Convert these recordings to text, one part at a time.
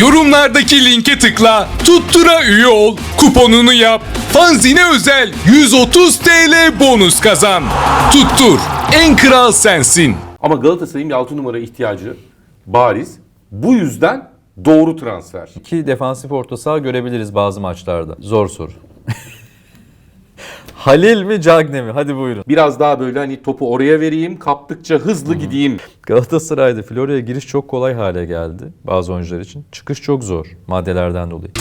Yorumlardaki linke tıkla, tuttura üye ol, kuponunu yap, fanzine özel 130 TL bonus kazan. Tuttur, en kral sensin. Ama Galatasaray'ın bir 6 numara ihtiyacı bariz. Bu yüzden doğru transfer. İki defansif orta saha görebiliriz bazı maçlarda. Zor soru. Halil mi Cagne mi? Hadi buyurun. Biraz daha böyle hani topu oraya vereyim, kaptıkça hızlı gideyim. Galatasaray'da Florya'ya giriş çok kolay hale geldi bazı oyuncular için. Çıkış çok zor maddelerden dolayı.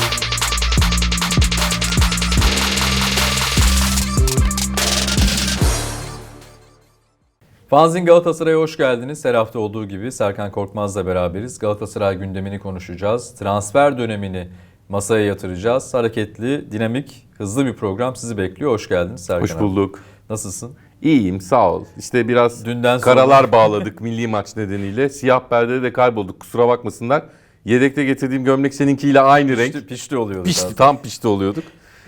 Fanzin Galatasaray'a hoş geldiniz. Her hafta olduğu gibi Serkan Korkmaz'la beraberiz. Galatasaray gündemini konuşacağız. Transfer dönemini masaya yatıracağız. Hareketli, dinamik, hızlı bir program sizi bekliyor. Hoş geldiniz Serkan Hoş abi. bulduk. Nasılsın? İyiyim sağ ol. İşte biraz Dünden sonra- karalar bağladık milli maç nedeniyle. Siyah perdede de kaybolduk kusura bakmasınlar. Yedekte getirdiğim gömlek seninkiyle aynı renk. Pişti, pişti oluyordu. Pişti, zaten. tam pişti oluyorduk.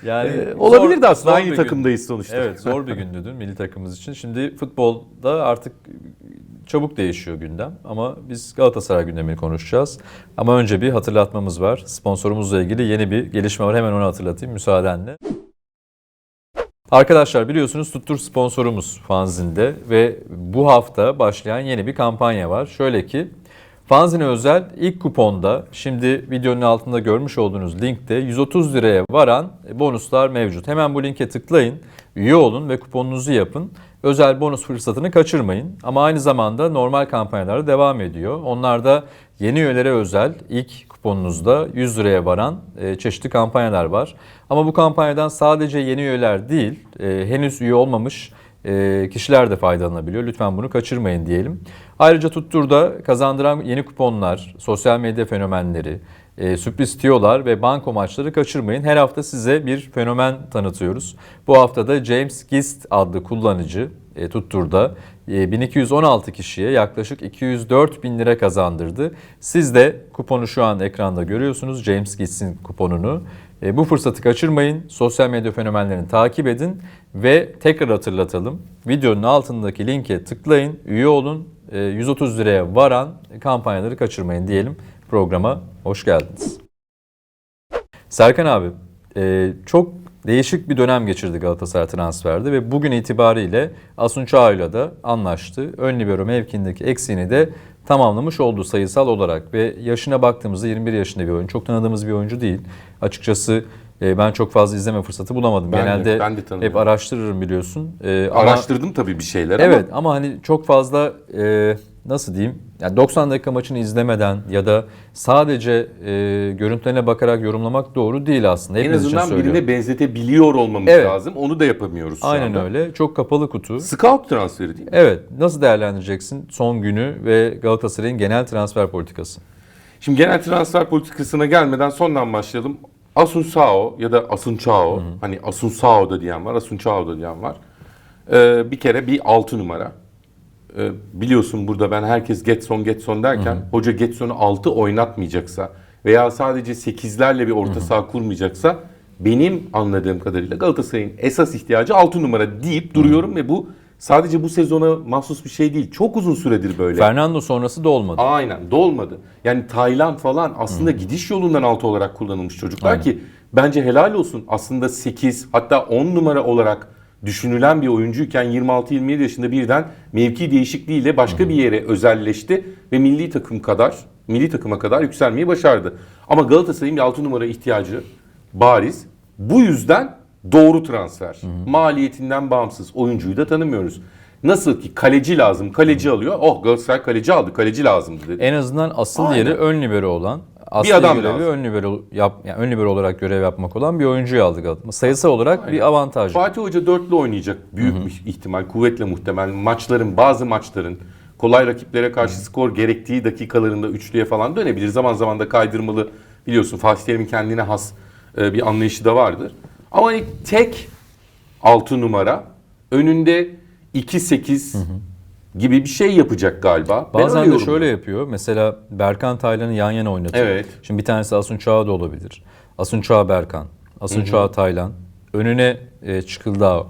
Yani Ee, zor- olabilirdi aslında bir takımdayız gün. sonuçta. Evet zor bir gündü dün milli takımımız için. Şimdi futbolda artık çabuk değişiyor gündem ama biz Galatasaray gündemini konuşacağız. Ama önce bir hatırlatmamız var. Sponsorumuzla ilgili yeni bir gelişme var. Hemen onu hatırlatayım müsaadenle. Arkadaşlar biliyorsunuz Tuttur sponsorumuz Fanzin'de ve bu hafta başlayan yeni bir kampanya var. Şöyle ki Fanzine özel ilk kuponda şimdi videonun altında görmüş olduğunuz linkte 130 liraya varan bonuslar mevcut. Hemen bu linke tıklayın, üye olun ve kuponunuzu yapın. Özel bonus fırsatını kaçırmayın. Ama aynı zamanda normal kampanyalar devam ediyor. Onlarda yeni üyelere özel ilk kuponunuzda 100 liraya varan e, çeşitli kampanyalar var. Ama bu kampanyadan sadece yeni üyeler değil, e, henüz üye olmamış kişiler de faydalanabiliyor. Lütfen bunu kaçırmayın diyelim. Ayrıca Tuttur'da kazandıran yeni kuponlar, sosyal medya fenomenleri, e, sürpriz tiyolar ve banko maçları kaçırmayın. Her hafta size bir fenomen tanıtıyoruz. Bu hafta da James Gist adlı kullanıcı e, Tuttur'da e, 1216 kişiye yaklaşık 204 bin lira kazandırdı. Siz de kuponu şu an ekranda görüyorsunuz. James Gist'in kuponunu. E, bu fırsatı kaçırmayın. Sosyal medya fenomenlerini takip edin ve tekrar hatırlatalım. Videonun altındaki linke tıklayın, üye olun. E, 130 liraya varan kampanyaları kaçırmayın diyelim. Programa hoş geldiniz. Serkan abi, e, çok değişik bir dönem geçirdi Galatasaray transferde ve bugün itibariyle Asun Çağ'ıyla da anlaştı. Ön libero mevkindeki eksiğini de tamamlamış oldu sayısal olarak ve yaşına baktığımızda 21 yaşında bir oyuncu. Çok tanıdığımız bir oyuncu değil. Açıkçası e, ben çok fazla izleme fırsatı bulamadım. Ben de- Genelde ben de tanımıyorum. hep araştırırım biliyorsun. E, ama- Araştırdım tabii bir şeyler Evet ama ama hani çok fazla e, nasıl diyeyim yani 90 dakika maçını izlemeden ya da sadece e, görüntülerine bakarak yorumlamak doğru değil aslında. en Hepimiz için azından birine benzetebiliyor olmamız Evet. lazım. Onu da yapamıyoruz şu Aynen anda. öyle. Çok kapalı kutu. Scout transferi değil mi? Evet. Nasıl değerlendireceksin son günü ve Galatasaray'ın genel transfer politikası? Şimdi genel transfer politikasına gelmeden sondan başlayalım. Asunsao ya da Asuncao, hani Asunsao da diyen var, Asuncao da diyen var. Ee, bir kere bir 6 numara. Ee, biliyorsun burada ben herkes Getson Getson derken hoca Getson'u 6 oynatmayacaksa veya sadece 8'lerle bir orta saha kurmayacaksa benim anladığım kadarıyla Galatasaray'ın esas ihtiyacı 6 numara deyip duruyorum ve bu sadece bu sezona mahsus bir şey değil. Çok uzun süredir böyle. Fernando sonrası da olmadı. Aynen dolmadı. Yani Tayland falan aslında gidiş yolundan altı olarak kullanılmış çocuklar ki bence helal olsun. Aslında 8 hatta 10 numara olarak düşünülen bir oyuncuyken 26-27 yaşında birden mevki değişikliğiyle başka bir yere özelleşti ve milli takım kadar milli takıma kadar yükselmeyi başardı. Ama Galatasaray'ın bir 6 numara ihtiyacı bariz. Bu yüzden doğru transfer. Maliyetinden bağımsız oyuncuyu da tanımıyoruz. Nasıl ki kaleci lazım, kaleci alıyor. Oh Galatasaray kaleci aldı, kaleci lazımdı dedi. En azından asıl Aynen. yeri ön libero olan, asli adam görevi lazım. ön libero yap yani ön libero olarak görev yapmak olan bir oyuncuyu aldı Galatasaray. Sayısal olarak bir avantaj. Fatih Hoca dörtlü oynayacak büyük bir ihtimal, kuvvetle muhtemel. Maçların, bazı maçların kolay rakiplere karşı skor gerektiği dakikalarında üçlüye falan dönebilir. Zaman zaman da kaydırmalı biliyorsun Fatih Terim'in kendine has e, bir anlayışı da vardır. Ama hani tek 6 numara önünde 2-8 gibi bir şey yapacak galiba. Ben Bazen öyle de şöyle yorumluyorum. yapıyor. Mesela Berkan Taylan'ı yan yana oynatıyor. Evet. Şimdi bir tanesi Asun Çağ da olabilir. Asun Çağ Berkan, Asun Çağ Taylan. Önüne e, Çıkıldağ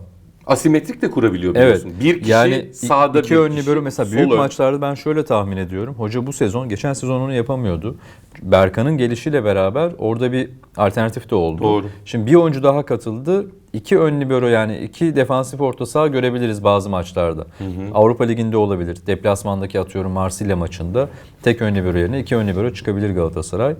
asimetrik de kurabiliyor Evet. biliyorsun. Bir kişi yani sağda iki bir ön kişi mesela büyük ön. maçlarda ben şöyle tahmin ediyorum. Hoca bu sezon geçen sezon onu yapamıyordu. Berkan'ın gelişiyle beraber orada bir alternatif de oldu. Doğru. Şimdi bir oyuncu daha katıldı. İki ön libero yani iki defansif orta saha görebiliriz bazı maçlarda. Avrupa Ligi'nde olabilir. Deplasmandaki atıyorum Marsilya maçında tek ön libero yerine iki ön libero çıkabilir Galatasaray.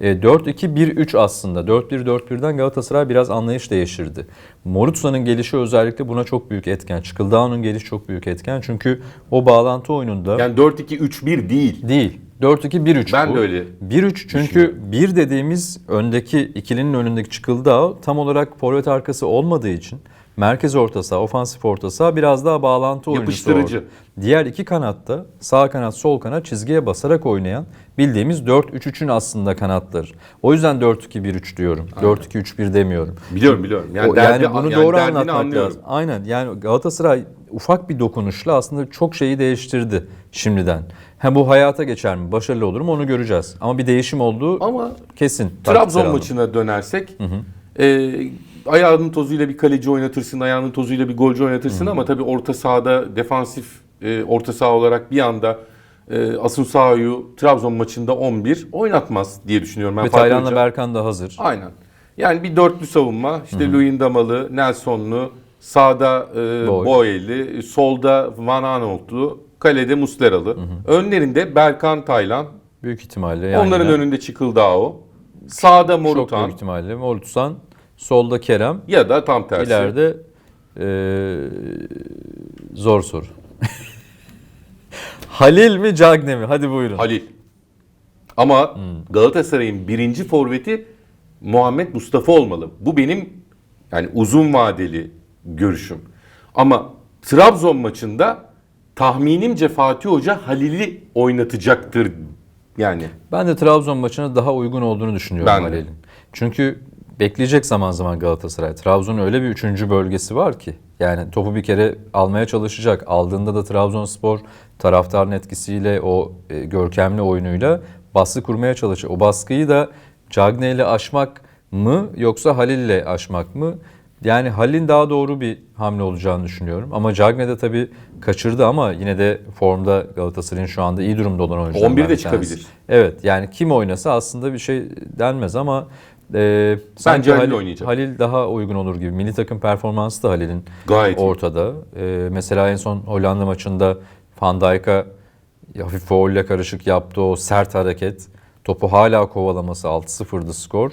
E, 4-2-1-3 aslında. 4-1-4-1'den Galatasaray biraz anlayış değiştirdi. Morutsa'nın gelişi özellikle buna çok büyük etken. Çıkıldağ'ın gelişi çok büyük etken. Çünkü o bağlantı oyununda Yani 4-2-3-1 değil. değil. 4-2-1-3 Ben bu. de öyle 1-3 çünkü bir dediğimiz öndeki ikilinin önündeki Çıkıldağ tam olarak forvet arkası olmadığı için merkez orta saha, ofansif orta saha biraz daha bağlantı oyuncusu Yapıştırıcı. orada. Diğer iki kanatta sağ kanat sol kanat çizgiye basarak oynayan bildiğimiz 4-3-3'ün aslında kanatları. O yüzden 4-2-1-3 diyorum. 4-2-3-1 demiyorum. Biliyorum biliyorum. Yani, O- derdi, yani bunu yani doğru anlatmak anlıyorum. lazım. Aynen yani Galatasaray ufak bir dokunuşla aslında çok şeyi değiştirdi şimdiden. Hem bu hayata geçer mi, başarılı olur mu onu göreceğiz. Ama bir değişim olduğu Ama kesin. Trabzon maçına dönersek e, ayağının tozuyla bir kaleci oynatırsın, ayağının tozuyla bir golcü oynatırsın ama tabii orta sahada defansif e, orta saha olarak bir anda e, Asunsa'yu Trabzon maçında 11 oynatmaz diye düşünüyorum ben. Ve Taylan'la. Berkan da hazır. Aynen. Yani bir dörtlü savunma. işte Luyendamalı, Nelsonlu, sağda e, Boy. Boyeli, solda Van Aanholtlu, kalede Musleralı. Önlerinde Berkan Taylan, Büyük ihtimalle. Yani onların yine önünde Çıkıldao. Sağda Çok Morutan büyük ihtimalle. Morutsan, solda Kerem, ya da tam tersi. ileride eee, zor soru. Halil mi Cagne mi? Hadi buyurun. Halil. Ama Galatasaray'ın birinci forveti Muhammed Mustafa olmalı. Bu benim yani uzun vadeli görüşüm. Ama Trabzon maçında tahminimce Fatih Hoca Halil'i oynatacaktır yani. Ben de Trabzon maçına daha uygun olduğunu düşünüyorum. Halil'in. Çünkü bekleyecek zaman zaman Galatasaray. Trabzon'un öyle bir üçüncü bölgesi var ki. Yani topu bir kere almaya çalışacak. Aldığında da Trabzonspor taraftarın etkisiyle o e, görkemli oyunuyla baskı kurmaya çalışacak. O baskıyı da Cagne ile aşmak mı yoksa Halil ile aşmak mı? Yani Halil'in daha doğru bir hamle olacağını düşünüyorum. Ama Cagne de tabii kaçırdı ama yine de formda Galatasaray'ın şu anda iyi durumda olan oyunculardan 11'de bir çıkabilir. Evet yani kim oynasa aslında bir şey denmez ama e, sanki Halil oynayacak. Halil daha uygun olur gibi. Milli takım performansı da Halil'in Gayet ortada. E, mesela en son Hollanda maçında Van Dijk'a hafif faulle karışık yaptığı o sert hareket. Topu hala kovalaması 6-0'dı skor.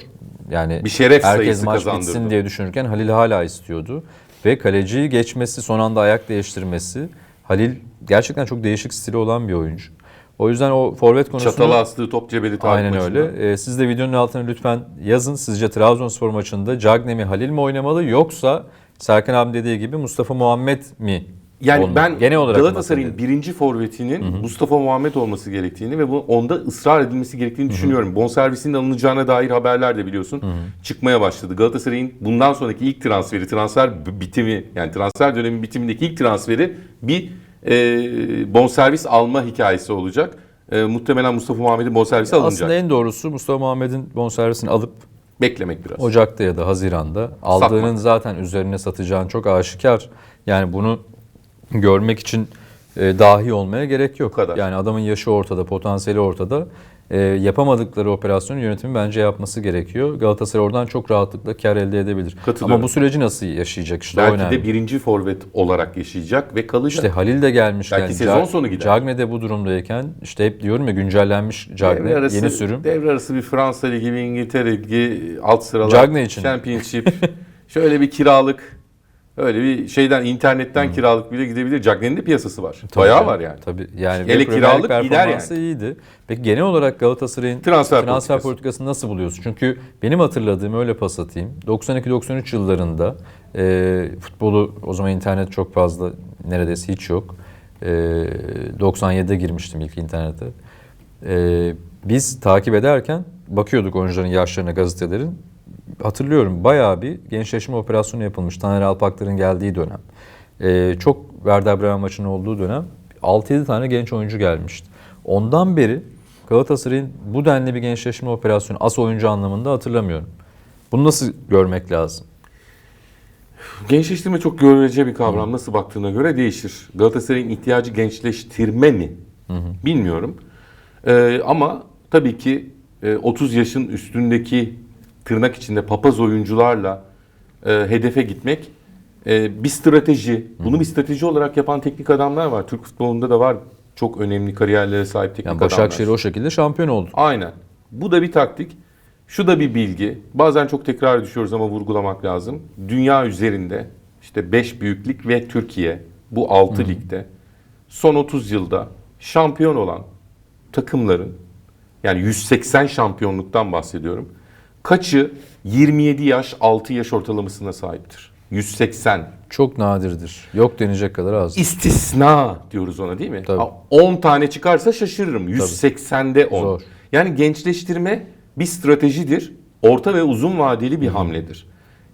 Yani Bir şeref herkes maç kazandırdı. bitsin diye düşünürken Halil hala istiyordu. Ve kaleciyi geçmesi, son anda ayak değiştirmesi. Halil gerçekten çok değişik stili olan bir oyuncu. O yüzden o forvet konusunu... Çatalı astığı top cebeli tarih Aynen maçında. öyle. Ee, siz de videonun altına lütfen yazın. Sizce Trabzonspor maçında Cagne mi Halil mi oynamalı yoksa Serkan abi dediği gibi Mustafa Muhammed mi? Yani olmalı? ben Genel olarak Galatasaray'ın birinci forvetinin Mustafa Muhammed olması gerektiğini ve bu onda ısrar edilmesi gerektiğini düşünüyorum. Bonservisinin alınacağına dair haberler de biliyorsun çıkmaya başladı. Galatasaray'ın bundan sonraki ilk transferi, transfer bitimi yani transfer dönemi bitimindeki ilk transferi bir e, bonservis alma hikayesi olacak. E, muhtemelen Mustafa Muhammed'in bonservisi alınacak. Aslında en doğrusu Mustafa Muhammed'in bonservisini alıp Beklemek biraz. Ocak'ta ya da Haziran'da aldığının zaten üzerine satacağın çok aşikar. Yani bunu görmek için e, dahi olmaya gerek yok. Kadar. Yani adamın yaşı ortada, potansiyeli ortada. E, yapamadıkları operasyonu yönetimi bence yapması gerekiyor. Galatasaray oradan çok rahatlıkla kar elde edebilir. Ama bu süreci nasıl yaşayacak işte o Belki önemli. de birinci forvet olarak yaşayacak ve kalacak. İşte Halil de gelmişken, Belki sezon sonu gider. Cagne de bu durumdayken işte hep diyorum ya güncellenmiş Cagne, Devre arası, yeni sürüm. Devre arası bir Fransa Ligi, bir İngiltere Ligi, alt sıralar, Cagne için. Championship. şöyle bir kiralık, öyle bir şeyden internetten kiralık bile gidebilir. Cagne'nin de piyasası var. Tabii Bayağı canım, var yani. Tabii yani Hele kiralık gider performansı iyiydi. Peki genel olarak Galatasaray'ın Transfer transfer, politikası. politikasını nasıl buluyorsun? Çünkü benim hatırladığım öyle pas atayım. 92-93 yıllarında e, futbolu o zaman internet çok fazla neredeyse hiç yok. E, 97'de girmiştim ilk internete. E, biz takip ederken bakıyorduk oyuncuların yaşlarına gazetelerin. Hatırlıyorum bayağı bir gençleşme operasyonu yapılmış. Taner Alpaklar'ın geldiği dönem. Ee, çok Werder Bremen maçının olduğu dönem 6-7 tane genç oyuncu gelmişti. Ondan beri Galatasaray'ın bu denli bir gençleşme operasyonu as oyuncu anlamında hatırlamıyorum. Bunu nasıl görmek lazım? Gençleştirme çok görece bir kavram. Nasıl baktığına göre değişir. Galatasaray'ın ihtiyacı gençleştirme mi? Bilmiyorum. Ee, ama tabii ki e, 30 yaşın üstündeki tırnak içinde papaz oyuncularla e, hedefe gitmek e, bir strateji. Bunu bir strateji olarak yapan teknik adamlar var. Türk futbolunda da var. Çok önemli kariyerlere sahip teknik Yani adamlar. Başakşehir o şekilde şampiyon oldu. Aynen. Bu da bir taktik. Şu da bir bilgi. Bazen çok tekrar düşüyoruz ama vurgulamak lazım. Dünya üzerinde işte 5 büyüklük ve Türkiye bu 6 ligde son 30 yılda şampiyon olan takımların yani 180 şampiyonluktan bahsediyorum. Kaçı 27 yaş 6 yaş ortalamasına sahiptir? 180. Çok nadirdir. Yok denecek kadar az. İstisna diyoruz ona değil mi? Tabii. Ha, 10 tane çıkarsa şaşırırım. 180'de 10. Zor. Yani gençleştirme bir stratejidir. Orta ve uzun vadeli bir hamledir.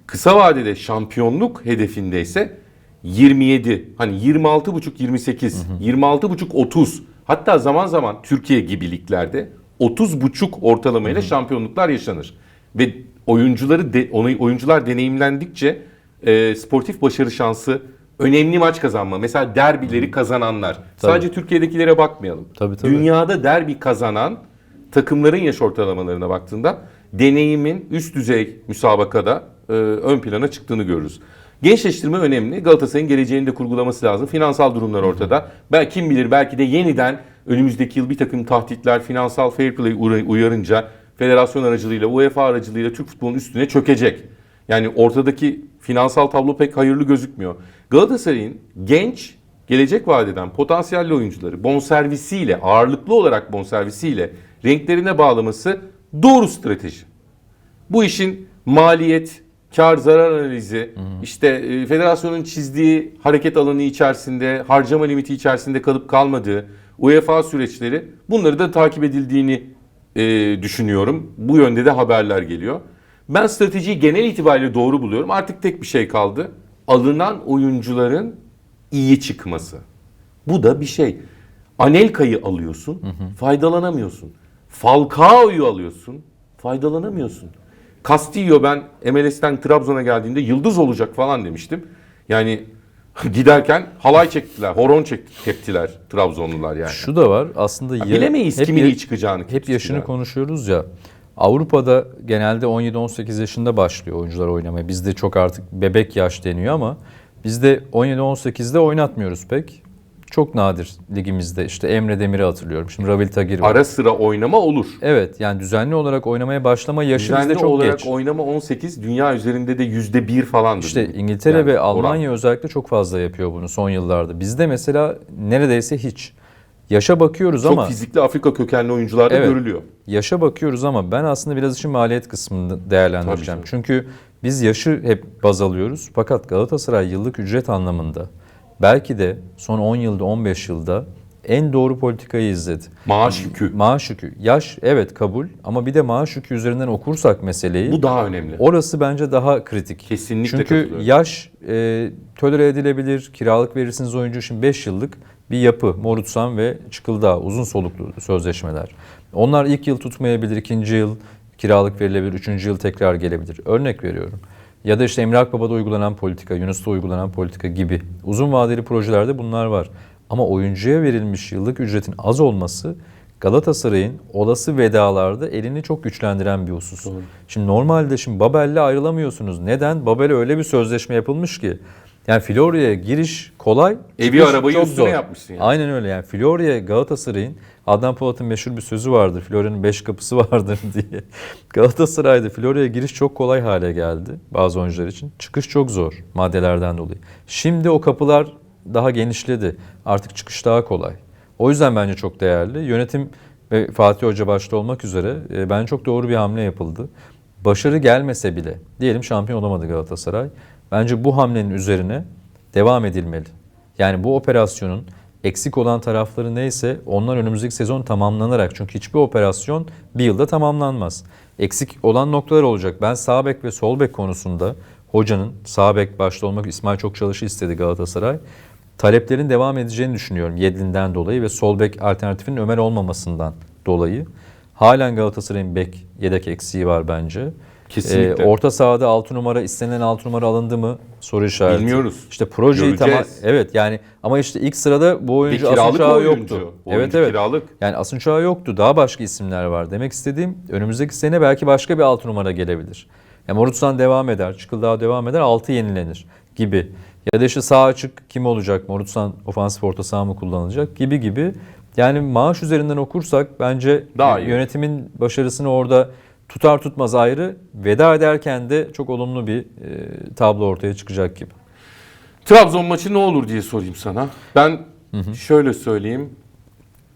Kısa vadede şampiyonluk hedefindeyse 27, hani 26,5 28, 26,5 30. Hatta zaman zaman Türkiye gibi liglerde 30,5 ortalamayla şampiyonluklar yaşanır. Ve oyuncuları de, onu- oyuncular deneyimlendikçe e, sportif başarı şansı önemli maç kazanma. Mesela derbileri kazananlar. Sadece Türkiye'dekilere bakmayalım. Tabii, tabii. Dünyada derbi kazanan takımların yaş ortalamalarına baktığında deneyimin üst düzey müsabakada e, ön plana çıktığını görürüz. Gençleştirme önemli. Galatasaray'ın geleceğini de kurgulaması lazım. Finansal durumlar ortada. Belki kim bilir belki de yeniden önümüzdeki yıl bir takım tahditler, finansal fair play uyarınca federasyon aracılığıyla, UEFA aracılığıyla Türk futbolunun üstüne çökecek. Yani ortadaki finansal tablo pek hayırlı gözükmüyor. Galatasaray'ın genç, gelecek vadeden potansiyelli oyuncuları bonservisiyle, ağırlıklı olarak bonservisiyle renklerine bağlaması doğru strateji. Bu işin maliyet, kar zarar analizi, işte e, federasyonun çizdiği hareket alanı içerisinde, harcama limiti içerisinde kalıp kalmadığı, UEFA süreçleri bunları da takip edildiğini e, düşünüyorum. Bu yönde de haberler geliyor. Ben stratejiyi genel itibariyle doğru buluyorum. Artık tek bir şey kaldı. Alınan oyuncuların iyi çıkması. Bu da bir şey. Anelka'yı alıyorsun, faydalanamıyorsun. Falcao'yu alıyorsun, faydalanamıyorsun. Castillo ben MLS'ten Trabzon'a geldiğinde yıldız olacak falan demiştim. Yani giderken halay çektiler, horon çekti, teptiler Trabzonlular yani. Şu da var aslında ya- Bilemeyiz hep kimin iyi çıkacağını. Hep yaşını çıkacağını. konuşuyoruz ya. Avrupa'da genelde 17-18 yaşında başlıyor oyuncular oynamaya. Bizde çok artık bebek yaş deniyor ama bizde 17-18'de oynatmıyoruz pek. Çok nadir ligimizde. İşte Emre Demir'i hatırlıyorum. Şimdi Rabil Tagir var. Ara sıra oynama olur. Evet yani düzenli olarak oynamaya başlama yaşı Düzenli bizde çok olarak geç. oynama 18, dünya üzerinde de yüzde bir falandır. İşte İngiltere Yani ve oran. Almanya özellikle çok fazla yapıyor bunu son yıllarda. Bizde mesela neredeyse hiç. Yaşa bakıyoruz Çok ama fizikli Afrika kökenli oyuncularda Evet. görülüyor. yaşa bakıyoruz ama ben aslında biraz işin maliyet kısmını değerlendireceğim. Tabii Çünkü biz yaşı hep baz alıyoruz. Fakat Galatasaray yıllık ücret anlamında belki de son 10 yılda 15 yılda en doğru politikayı izledi. Maaş yükü. Maaş yükü. Yaş evet kabul ama bir de maaş yükü üzerinden okursak meseleyi Bu daha önemli. Orası bence daha kritik. Kesinlikle Çünkü yaş e, tolere edilebilir, kiralık verirsiniz oyuncu. Şimdi 5 yıllık bir yapı. Morutsan ve Çıkıldağ uzun soluklu sözleşmeler. Onlar ilk yıl tutmayabilir, ikinci yıl kiralık verilebilir, üçüncü yıl tekrar gelebilir. Örnek veriyorum. Ya da işte Emre Akbaba'da uygulanan politika, Yunus'ta uygulanan politika gibi. Uzun vadeli projelerde bunlar var. Ama oyuncuya verilmiş yıllık ücretin az olması Galatasaray'ın olası vedalarda elini çok güçlendiren bir husus. Şimdi normalde şimdi Babel'le ayrılamıyorsunuz. Neden? Babel'e öyle bir sözleşme yapılmış ki. Yani Florya'ya giriş kolay. Evi arabayı çok üstüne zor. yapmışsın yani. Aynen öyle yani. Florya Galatasaray'ın Adnan Polat'ın meşhur bir sözü vardır. Florya'nın beş kapısı vardır diye. Galatasaray'da Florya'ya giriş çok kolay hale geldi bazı oyuncular için. Çıkış çok zor maddelerden dolayı. Şimdi o kapılar daha genişledi. Artık çıkış daha kolay. O yüzden bence çok değerli. Yönetim ve Fatih Hoca başta olmak üzere e, bence çok doğru bir hamle yapıldı. Başarı gelmese bile diyelim şampiyon olamadı Galatasaray. Bence bu hamlenin üzerine devam edilmeli. Yani bu operasyonun eksik olan tarafları neyse onlar önümüzdeki sezon tamamlanarak çünkü hiçbir operasyon bir yılda tamamlanmaz. Eksik olan noktalar olacak. Ben sağ bek ve sol bek konusunda hocanın sağ bek başta olmak İsmail çok çalışı istedi Galatasaray. Taleplerin devam edeceğini düşünüyorum Yedlin'den dolayı ve sol bek alternatifinin Ömer olmamasından dolayı. Halen Galatasaray'ın bek yedek eksiği var bence. Kesinlikle. Ee, orta sahada 6 numara istenilen 6 numara alındı mı? Soru işareti. Bilmiyoruz. İşte projeyi tamam evet yani ama işte ilk sırada bu oyuncu Asun Çağ yoktu. Oyuncu evet evet. kiralık. Yani Asun Çağ yoktu. Daha başka isimler var. Demek istediğim önümüzdeki sene belki başka bir 6 numara gelebilir. Yani Morutsan devam eder, Çıkıldağ devam eder, 6 yenilenir gibi. Ya da işte sağ açık kim olacak? Morutsan ofansif orta saha mı kullanılacak gibi gibi. Yani maaş üzerinden okursak bence Daha iyi. yönetimin başarısını orada tutar tutmaz ayrı. Veda ederken de çok olumlu bir e, tablo ortaya çıkacak gibi. Trabzon maçı ne olur diye sorayım sana. Ben şöyle söyleyeyim.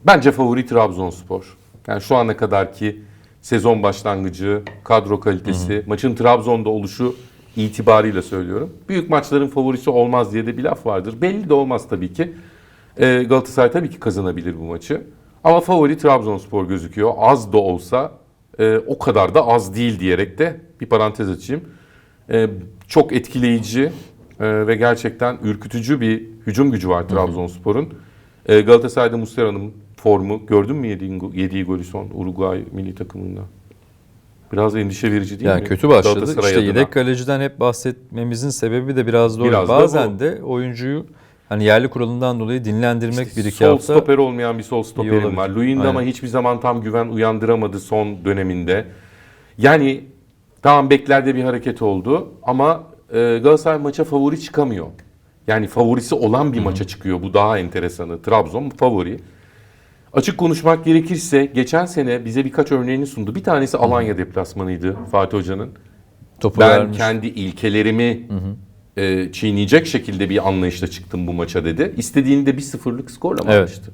Bence favori Trabzonspor. Yani şu ana kadarki sezon başlangıcı, kadro kalitesi, maçın Trabzon'da oluşu itibarıyla söylüyorum. Büyük maçların favorisi olmaz diye de bir laf vardır. Belli de olmaz tabii ki. Ee, Galatasaray tabii ki kazanabilir bu maçı. Ama favori Trabzonspor gözüküyor. Az da olsa e, o kadar da az değil diyerek de bir parantez açayım. E, çok etkileyici e, ve gerçekten ürkütücü bir hücum gücü var Trabzonspor'un. E, Galatasaray'da Muslera'nın formu gördün mü yediği, yediği golü son Uruguay milli takımında? Biraz endişe verici değil Yani mi? kötü başladı. İşte yedek kaleciden hep bahsetmemizin sebebi de biraz da o. Biraz da Bazen bu. de oyuncuyu hani yerli kuralından dolayı dinlendirmek bir iki sol hafta. stoper olmayan bir sol stoperim var. Luyendam'a hiçbir zaman tam güven uyandıramadı son döneminde. Yani tamam beklerde bir hareket oldu ama e, Galatasaray maça favori çıkamıyor. Yani favorisi olan bir maça çıkıyor. Bu daha enteresanı. Trabzon favori. Açık konuşmak gerekirse geçen sene bize birkaç örneğini sundu. Bir tanesi Alanya deplasmanıydı Fatih Hoca'nın. Topu Ben vermiş. kendi ilkelerimi e, çiğneyecek şekilde bir anlayışla çıktım bu maça dedi. İstediğinde bir sıfırlık skorla mı Evet. almıştı?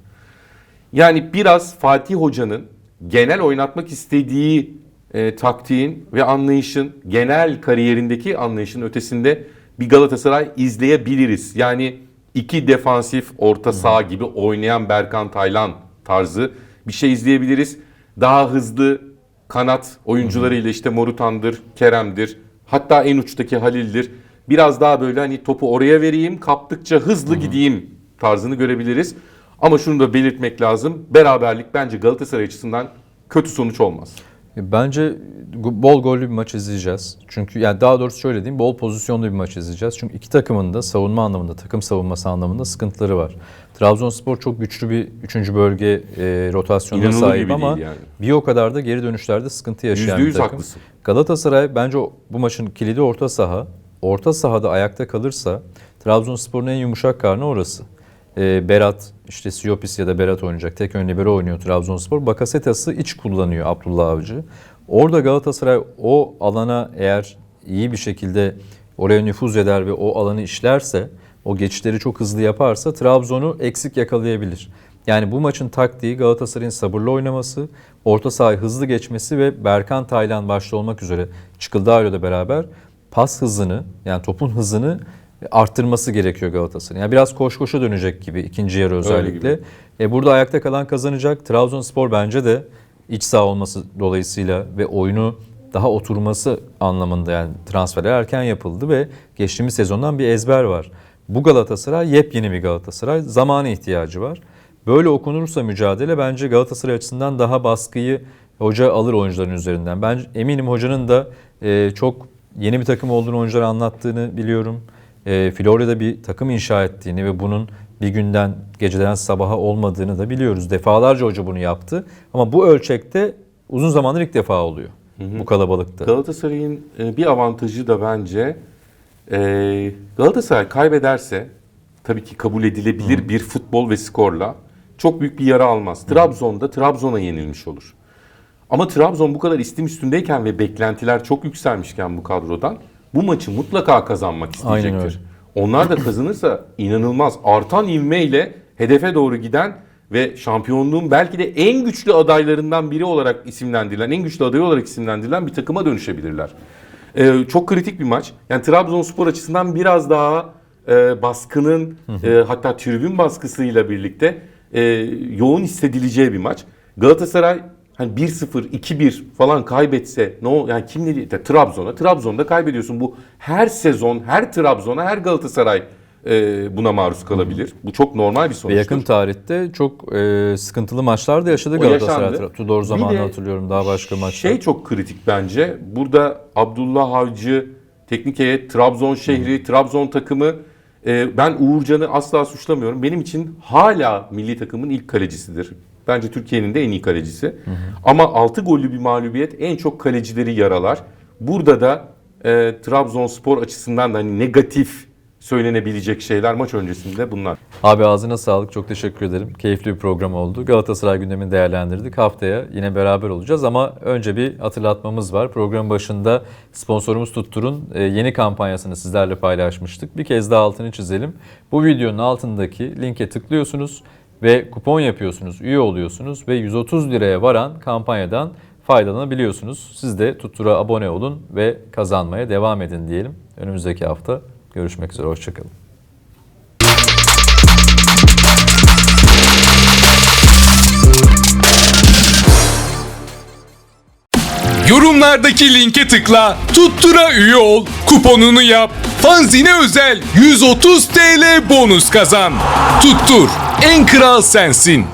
Yani biraz Fatih Hoca'nın genel oynatmak istediği e, taktiğin ve anlayışın genel kariyerindeki anlayışın ötesinde bir Galatasaray izleyebiliriz. Yani iki defansif orta saha gibi oynayan Berkan Taylan tarzı bir şey izleyebiliriz. Daha hızlı kanat oyuncularıyla işte Morutan'dır, Kerem'dir. Hatta en uçtaki Halil'dir. Biraz daha böyle hani topu oraya vereyim, kaptıkça hızlı gideyim tarzını görebiliriz. Ama şunu da belirtmek lazım. Beraberlik bence Galatasaray açısından kötü sonuç olmaz. Bence bol gollü bir maç izleyeceğiz. Çünkü yani daha doğrusu şöyle diyeyim bol pozisyonlu bir maç izleyeceğiz. Çünkü iki takımın da savunma anlamında, takım savunması anlamında sıkıntıları var. Trabzonspor çok güçlü bir üçüncü bölge e, rotasyonuna İnanılır sahip ama yani. bir o kadar da geri dönüşlerde sıkıntı yaşayan Yüzde bir yüz takım. haklısın. Galatasaray bence bu maçın kilidi orta saha. Orta sahada ayakta kalırsa Trabzonspor'un en yumuşak karnı orası. Ee, Berat, işte Siopis ya da Berat oynayacak. Tek ön libero oynuyor Trabzonspor. Bakasetas'ı iç kullanıyor Abdullah Avcı. Orada Galatasaray o alana eğer iyi bir şekilde oraya nüfuz eder ve o alanı işlerse, o geçişleri çok hızlı yaparsa Trabzon'u eksik yakalayabilir. Yani bu maçın taktiği Galatasaray'ın sabırlı oynaması, orta sahayı hızlı geçmesi ve Berkan Taylan başta olmak üzere Çıkıldağ ile beraber pas hızını yani topun hızını arttırması gerekiyor Galatasaray'ın. Yani biraz koş koşa dönecek gibi ikinci yarı özellikle. E burada ayakta kalan kazanacak. Trabzonspor bence de iç saha olması dolayısıyla ve oyunu daha oturması anlamında yani transferler erken yapıldı ve geçtiğimiz sezondan bir ezber var. Bu Galatasaray yepyeni bir Galatasaray. Zamana ihtiyacı var. Böyle okunursa mücadele bence Galatasaray açısından daha baskıyı hoca alır oyuncuların üzerinden. Ben eminim hocanın da e, çok yeni bir takım olduğunu oyunculara anlattığını biliyorum. E, Florya'da bir takım inşa ettiğini ve bunun bir günden geceden sabaha olmadığını da biliyoruz. Defalarca hoca bunu yaptı. Ama bu ölçekte uzun zamandır ilk defa oluyor. Bu kalabalıkta. Galatasaray'ın e, bir avantajı da bence e, Galatasaray kaybederse tabii ki kabul edilebilir bir futbol ve skorla çok büyük bir yara almaz. Trabzon'da Trabzon'a yenilmiş olur. Ama Trabzon bu kadar istim üstündeyken ve beklentiler çok yükselmişken bu kadrodan bu maçı mutlaka kazanmak isteyecektir. Onlar da kazanırsa inanılmaz artan ivmeyle hedefe doğru giden ve şampiyonluğun belki de en güçlü adaylarından biri olarak isimlendirilen, en güçlü aday olarak isimlendirilen bir takıma dönüşebilirler. Ee, çok kritik bir maç. Yani Trabzonspor açısından biraz daha e, baskının e, hatta tribün baskısıyla birlikte e, yoğun hissedileceği bir maç. Galatasaray hani 1-0, 2-1 falan kaybetse ne ol yani kim ne diye Trabzon'a Trabzon'da kaybediyorsun. Bu her sezon her Trabzon'a her Galatasaray e, buna maruz kalabilir. Bu çok normal bir Ve sonuçtur. yakın tarihte çok e, sıkıntılı maçlar da yaşadı Galatasaray. Tudor zamanı hatırlıyorum daha başka maçlar. Şey çok kritik bence. Burada Abdullah Avcı, teknik heyet, Trabzon şehri, Trabzon takımı. e, ben Uğurcan'ı asla suçlamıyorum. Benim için hala milli takımın ilk kalecisidir. Bence Türkiye'nin de en iyi kalecisi. Ama 6 gollü bir mağlubiyet en çok kalecileri yaralar. Burada da e, Trabzonspor açısından da hani negatif söylenebilecek şeyler maç öncesinde bunlar. Abi ağzına sağlık. Çok teşekkür ederim. Keyifli bir program oldu. Galatasaray gündemini değerlendirdik. Haftaya yine beraber olacağız ama önce bir hatırlatmamız var. Programın başında sponsorumuz Tuttur'un e, yeni kampanyasını sizlerle paylaşmıştık. Bir kez daha altını çizelim. Bu videonun altındaki linke tıklıyorsunuz ve kupon yapıyorsunuz, üye oluyorsunuz ve 130 liraya varan kampanyadan faydalanabiliyorsunuz. Siz de Tuttur'a abone olun ve kazanmaya devam edin diyelim. Önümüzdeki hafta görüşmek üzere. Hoşçakalın. Yorumlardaki linke tıkla, tuttura üye ol, kuponunu yap, fanzine özel 130 TL bonus kazan. Tuttur, en kral sensin.